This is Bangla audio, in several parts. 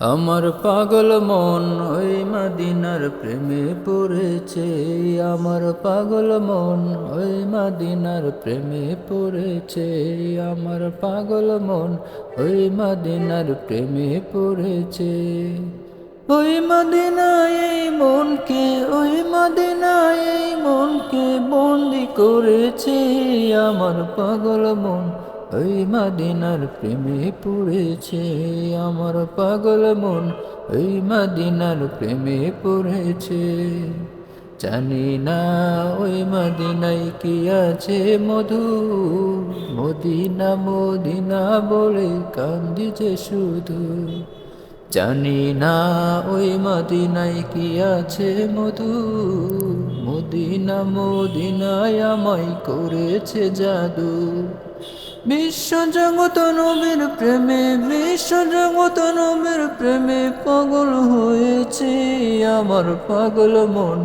আমার পাগল মন ওই মাদিনার প্রেমে পড়েছে। আমার পাগল মন ওই মাদিনার প্রেমে পড়েছে। আমার পাগল মন ওই মাদিনার প্রেমে পড়েছে। ওই মদিনায় এই মনকে, ওই মদিনায় এই মনকে বন্দি করেছে। আমার পাগল মন ওই মদিনার প্রেমে পড়েছে আমার পাগল মন। ওই মদিনার প্রেমে পড়েছে। জানি না ওই মদিনায় কি আছে মধু। মদিনা মদিনা বলে কান্দিছে শুধু। জানি না ওই মদিনায় কি আছে মধু। মদিনা, মদিনায় আমায় করেছে জাদু। বিশ্ব জগত নবীর প্রেমে, বিশ্ব জগত নবীর প্রেমে পাগল হয়েছে আমার পাগল মন।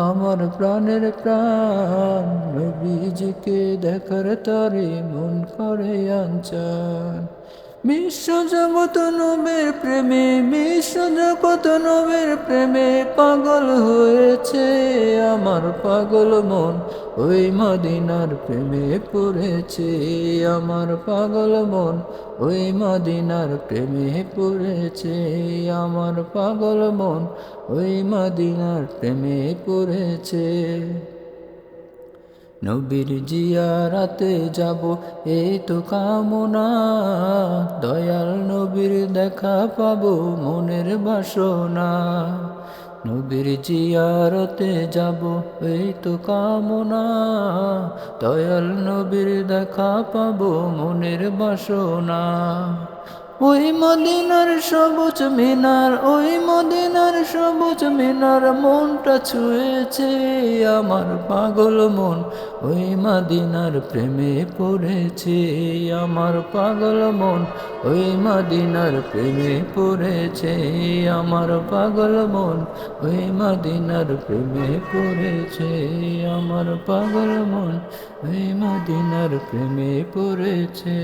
আমার প্রাণের প্রাণ নবীজিকে দেখার তরে মন করে আনচান বিশ্ব জগত নবের প্রেমে বিশ্ব জগত নবের প্রেমে পাগল হয়েছে আমার পাগল মন। ওই মদিনার প্রেমে পড়েছে আমার পাগল মন। ওই মদিনার প্রেমে পড়েছে আমার পাগল মন। ওই মদিনার প্রেমে পড়েছে নবীর জিয়ারাতে যাব এই তো কামনা। দয়াল নবীর দেখা পাবো মনের বাসনা। নবীর জিয়ারতে যাব এই তো কামনা। দয়াল নবীর দেখা পাবো মনের বাসনা। ওই মদিনার সবুজ মিনার, ওই মদিনার সবুজ মিনার, মনটা ছুঁয়েছে আমার পাগল মন। ওই মদিনার প্রেমে পড়েছে আমার পাগল মন। ওই মদিনার প্রেমে পড়েছে আমার পাগল মন। ওই মদিনার প্রেমে পড়েছে আমার পাগল মন। ওই মদিনার প্রেমে পড়েছে।